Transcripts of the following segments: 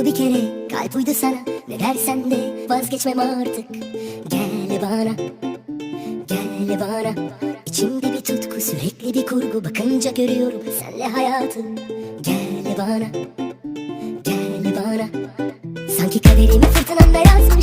oldu bir kere. Kalp uydu sana. Ne dersen de Vazgeçmem artık. Gel bana. Gel bana. İçimde bir tutku sürekli bir kurgu. Bakınca görüyorum senle hayatı. Gel bana. Gel bana. Sanki kaderimi fırtınamda yazmışlar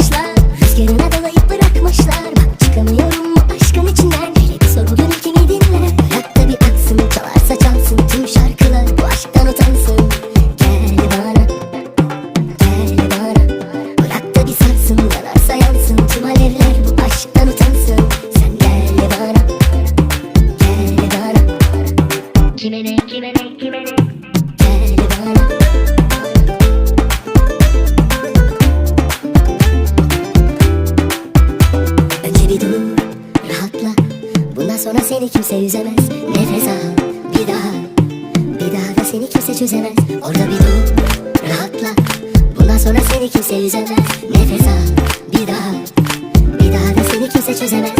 sonra seni kimse üzemez Nefes al, bir daha. Bir daha da seni kimse çözemez. Orada bir dur, rahatla. Bundan sonra seni kimse üzemez Nefes al, bir daha. Bir daha da seni kimse çözemez